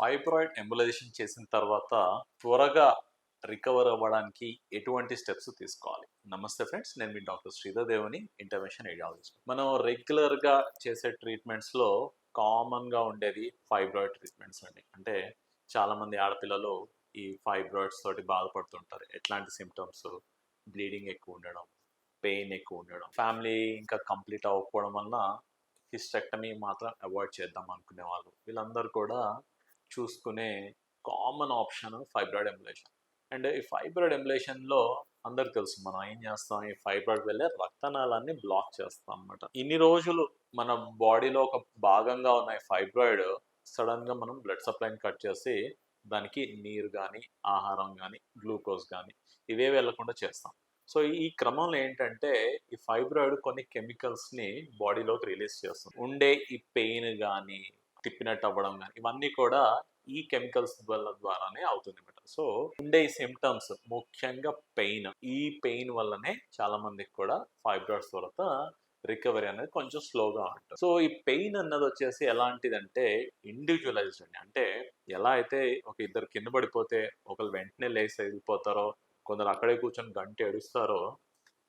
Fibroid embolisation చేసిన తర్వాత త్వరగా రికవర్ అవ్వడానికి ఎటువంటి స్టెప్స్ తీసుకోవాలి? నమస్తే ఫ్రెండ్స్ నేను మీ డాక్టర్ శ్రీధర్ దేవుని ఇంటర్వెన్షన్ ఐడియాలజిస్ట్. మనం రెగ్యులర్గా చేసే ట్రీట్మెంట్స్లో కామన్గా ఉండేది ఫైబ్రాయిడ్ ట్రీట్మెంట్స్ అండి. అంటే చాలామంది ఆడపిల్లలు ఈ ఫైబ్రాయిడ్స్ తోటి బాధపడుతుంటారు. ఎట్లాంటి సిమ్టమ్స్? బ్లీడింగ్ ఎక్కువ ఉండడం పెయిన్ ఎక్కువ ఉండడం ఫ్యామిలీ ఇంకా కంప్లీట్ అవ్వకపోవడం వలన హిస్టెక్టమీ మాత్రం అవాయిడ్ చేద్దాం అనుకునే వాళ్ళు వీళ్ళందరూ కూడా చూసుకునే common option fibroid embolization. And ఈ ఫైబ్రాయిడ్ ఎంబులేషన్లో అందరికి తెలుసు మనం ఏం చేస్తాం? ఈ ఫైబ్రాయిడ్ వెళ్ళే రక్తనాళాన్ని బ్లాక్ చేస్తాం అన్నమాట. ఇన్ని రోజులు మన బాడీలో ఒక భాగంగా ఉన్న ఈ ఫైబ్రాయిడ్ సడన్గా మనం బ్లడ్ సప్లైని కట్ చేసి దానికి నీరు కానీ ఆహారం కానీ గ్లూకోజ్ కానీ ఇవే వెళ్ళకుండా చేస్తాం. సో ఈ క్రమంలో ఏంటంటే ఈ ఫైబ్రాయిడ్ కొన్ని కెమికల్స్ని బాడీలోకి రిలీజ్ చేస్తుంది. ఉండే ఈ పెయిన్ కానీ తిప్పినట్టు అవ్వడం కానీ ఇవన్నీ కూడా ఈ కెమికల్స్ వల్ల ద్వారానే అవుతుంది అనమాట సో ఉండే సిమ్టమ్స్ ముఖ్యంగా పెయిన్. ఈ పెయిన్ వల్లనే చాలా మందికి కూడా ఫైబ్రాయిడ్స్ తర్వాత రికవరీ అనేది కొంచెం స్లోగా ఉంటుంది. సో ఈ పెయిన్ అన్నది వచ్చేసి ఎలాంటిదంటే ఇండివిజువలైజ్డ్ అండి. అంటే ఎలా అయితే ఒక ఇద్దరు కింద పడిపోతే ఒకరు వెంటనే లేచి వెళ్ళిపోతారో కొందరు అక్కడే కూర్చొని గంట ఏడుస్తారో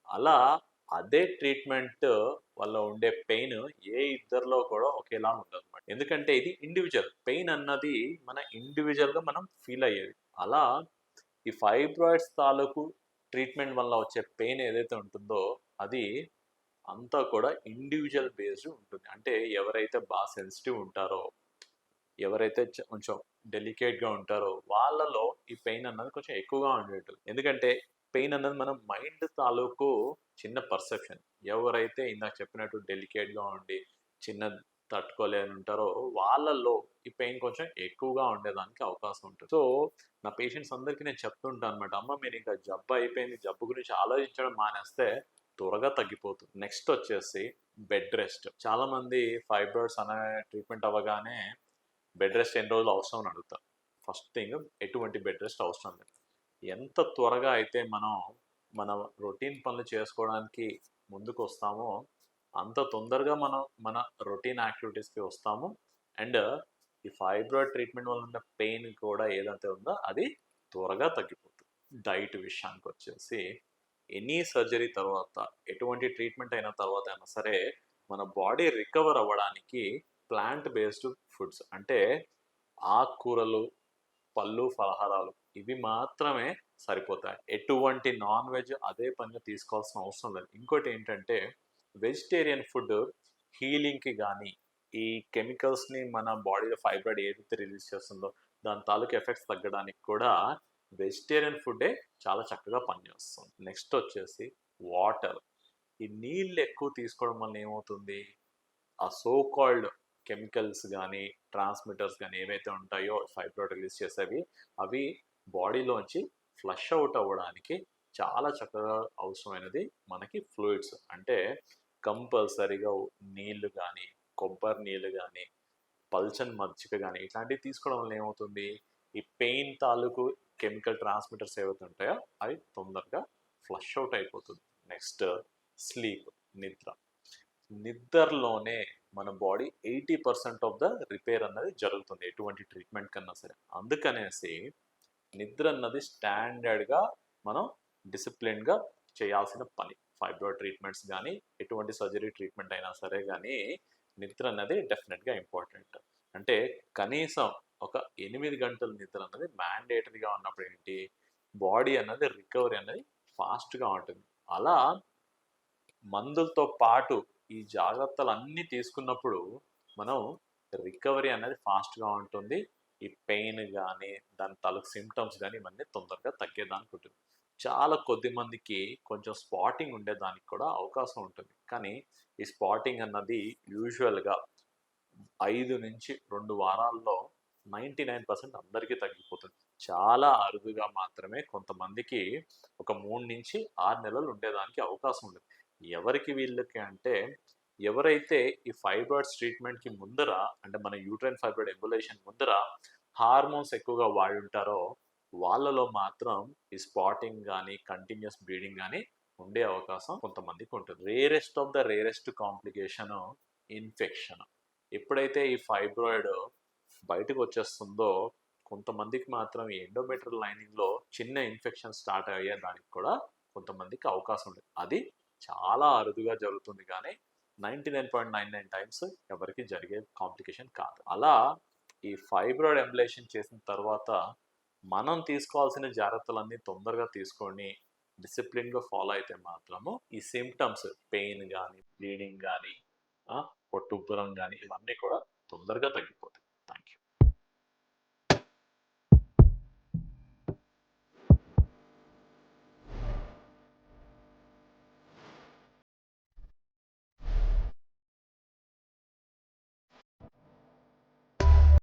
అలా అదే ట్రీట్మెంట్ వల్ల ఉండే పెయిన్ ఏ ఇద్దరిలో కూడా ఒకేలా ఉండదు అనమాట ఎందుకంటే ఇది ఇండివిజువల్. పెయిన్ అన్నది మన ఇండివిజువల్గా మనం ఫీల్ అయ్యేది. అలా ఈ ఫైబ్రాయిడ్స్ తాలూకు ట్రీట్మెంట్ వల్ల వచ్చే పెయిన్ ఏదైతే ఉంటుందో అది అంతా కూడా ఇండివిజువల్ బేస్డ్ ఉంటుంది. అంటే ఎవరైతే బాగా సెన్సిటివ్ ఉంటారో ఎవరైతే కొంచెం డెలికేట్గా ఉంటారో వాళ్ళలో ఈ పెయిన్ అన్నది కొంచెం ఎక్కువగా ఉండేటట్టు. ఎందుకంటే పెయిన్ అన్నది మన మైండ్ తాలూకు చిన్న పర్సెప్షన్. ఎవరైతే ఇందాక చెప్పినట్టు డెలికేట్గా ఉండి చిన్న తట్టుకోలేని ఉంటారో వాళ్ళల్లో ఈ పెయిన్ కొంచెం ఎక్కువగా ఉండేదానికి అవకాశం ఉంటుంది. సో నా పేషెంట్స్ అందరికీ నేను చెప్తుంటాను అనమాట అమ్మ మీరు ఇంకా జబ్బు అయిపోయింది జబ్బు గురించి ఆలోచించడం మానేస్తే త్వరగా తగ్గిపోతుంది. నెక్స్ట్ వచ్చేసి బెడ్ రెస్ట్. చాలా మంది ఫైబ్రాయిడ్స్ అనే ట్రీట్మెంట్ అవ్వగానే బెడ్ రెస్ట్ ఎన్ని రోజులు అవసరం అని అడుగుతారు. ఫస్ట్ థింగ్ ఎటువంటి బెడ్ రెస్ట్ అవసరం లేదు. ఎంత త్వరగా అయితే మనం మన రొటీన్ పనులు చేసుకోవడానికి ముందుకు వస్తామో అంత తొందరగా మనం మన రొటీన్ యాక్టివిటీస్కి వస్తాము. అండ్ ఈ ఫైబ్రాయిడ్ ట్రీట్మెంట్ వల్ల ఉన్న పెయిన్ కూడా ఏదైతే ఉందో అది త్వరగా తగ్గిపోతుంది. డైట్ విషయానికి వచ్చేసి ఎనీ సర్జరీ తర్వాత ఎటువంటి ట్రీట్మెంట్ అయిన తర్వాత అయినా సరే మన బాడీ రికవర్ అవ్వడానికి ప్లాంట్ బేస్డ్ ఫుడ్స్ అంటే ఆకుకూరలు పళ్ళు ఫలహారాలు ఇవి మాత్రమే సరిపోతాయి. ఎటువంటి నాన్ వెజ్ అదే పనిగా తీసుకోవాల్సిన అవసరం లేదు. ఇంకోటి ఏంటంటే వెజిటేరియన్ ఫుడ్ హీలింగ్కి కానీ ఈ కెమికల్స్ని మన బాడీలో ఫైబ్రాయిడ్ ఏదైతే రిలీజ్ చేస్తుందో దాని తాలూకు ఎఫెక్ట్స్ తగ్గడానికి కూడా వెజిటేరియన్ ఫుడ్డే చాలా చక్కగా పనిచేస్తుంది. నెక్స్ట్ వచ్చేసి వాటర్. ఈ నీళ్ళు ఎక్కువ తీసుకోవడం వల్ల ఏమవుతుంది? ఆ సో కాల్డ్ కెమికల్స్ కానీ ట్రాన్స్మిటర్స్ కానీ ఏవైతే ఉంటాయో ఫైబ్రాయిడ్ రిలీజ్ చేసేవి అవి బాడీలోంచి ఫ్లష్ అవుట్ అవ్వడానికి చాలా చక్కగా అవసరమైనది మనకి ఫ్లూయిడ్స్. అంటే కంపల్సరీగా నీళ్ళు కానీ కొబ్బరి నీళ్ళు కానీ పల్చని మజ్జిగ కానీ ఇట్లాంటివి తీసుకోవడం వల్ల ఏమవుతుంది? ఈ పెయిన్ తాలూకు కెమికల్ ట్రాన్స్మిటర్స్ ఏవైతే ఉంటాయో అవి తొందరగా ఫ్లష్ అవుట్ అయిపోతుంది. నెక్స్ట్ స్లీప్ నిద్ర. నిద్రలోనే మన body eighty percent of the repair అన్నది జరుగుతుంది. ఎటువంటి ట్రీట్మెంట్ కన్నా సరే. అందుకనేసి నిద్ర అన్నది స్టాండర్డ్గా మనం డిసిప్లిన్గా చేయాల్సిన పని. ఫైబ్రాయిడ్ ట్రీట్మెంట్స్ కానీ ఎటువంటి సర్జరీ ట్రీట్మెంట్ అయినా సరే కానీ నిద్ర అన్నది డెఫినెట్గా ఇంపార్టెంట్ అంటే కనీసం ఒక ఎనిమిది గంటల నిద్ర అన్నది మ్యాండేటరీగా ఉన్నప్పుడు ఏంటి? బాడీ అన్నది రికవరీ అనేది ఫాస్ట్గా ఉంటుంది. అలా మందులతో పాటు ఈ జాగ్రత్తలు అన్నీ తీసుకున్నప్పుడు మనం రికవరీ అనేది ఫాస్ట్గా ఉంటుంది. ఈ పెయిన్ కానీ దాని తాలూకు సిమ్టమ్స్ కానీ ఇవన్నీ తొందరగా తగ్గేదానికి ఉంటుంది. చాలా కొద్ది మందికి కొంచెం స్పాటింగ్ ఉండేదానికి కూడా అవకాశం ఉంటుంది. కానీ ఈ స్పాటింగ్ అన్నది యూజువల్గా ఐదు నుంచి రెండు వారాల్లో నైంటీ నైన్ పర్సెంట్ అందరికీ తగ్గిపోతుంది. చాలా అరుదుగా మాత్రమే కొంతమందికి ఒక మూడు నుంచి ఆరు నెలలు ఉండేదానికి అవకాశం ఉంది ఎవరికి వీళ్ళకి అంటే ఎవరైతే ఈ ఫైబ్రాయిడ్స్ ట్రీట్మెంట్కి ముందర అంటే మన యూట్రైన్ ఫైబ్రాయిడ్ ఎంబులేషన్ ముందర హార్మోన్స్ ఎక్కువగా వాడి ఉంటారో వాళ్ళలో మాత్రం ఈ స్పాటింగ్ కానీ కంటిన్యూస్ బ్లీడింగ్ కానీ ఉండే అవకాశం కొంతమందికి ఉంటుంది. Rarest of the rarest complication infection. ఎప్పుడైతే ఈ ఫైబ్రాయిడ్ బయటకు వచ్చేస్తుందో కొంతమందికి మాత్రం ఈ ఎండోమీటర్ లైనింగ్లో చిన్న ఇన్ఫెక్షన్ స్టార్ట్ అయ్యే దానికి కూడా కొంతమందికి అవకాశం ఉంటుంది అది చాలా అరుదుగా జరుగుతుంది కానీ ninety nine point nine nine times ఎవరికి జరిగే కాంప్లికేషన్ కాదు. అలా ఈ ఫైబ్రాయిడ్ ఎంబ్లేషన్ చేసిన తర్వాత మనం తీసుకోవాల్సిన జాగ్రత్తలన్నీ తొందరగా తీసుకొని డిసిప్లిన్గా ఫాలో అయితే మాత్రము ఈ సిమ్టమ్స్ పెయిన్ కానీ బ్లీడింగ్ కానీ పొట్టుబ్బరం కానీ ఇవన్నీ కూడా తొందరగా తగ్గిపోతాయి.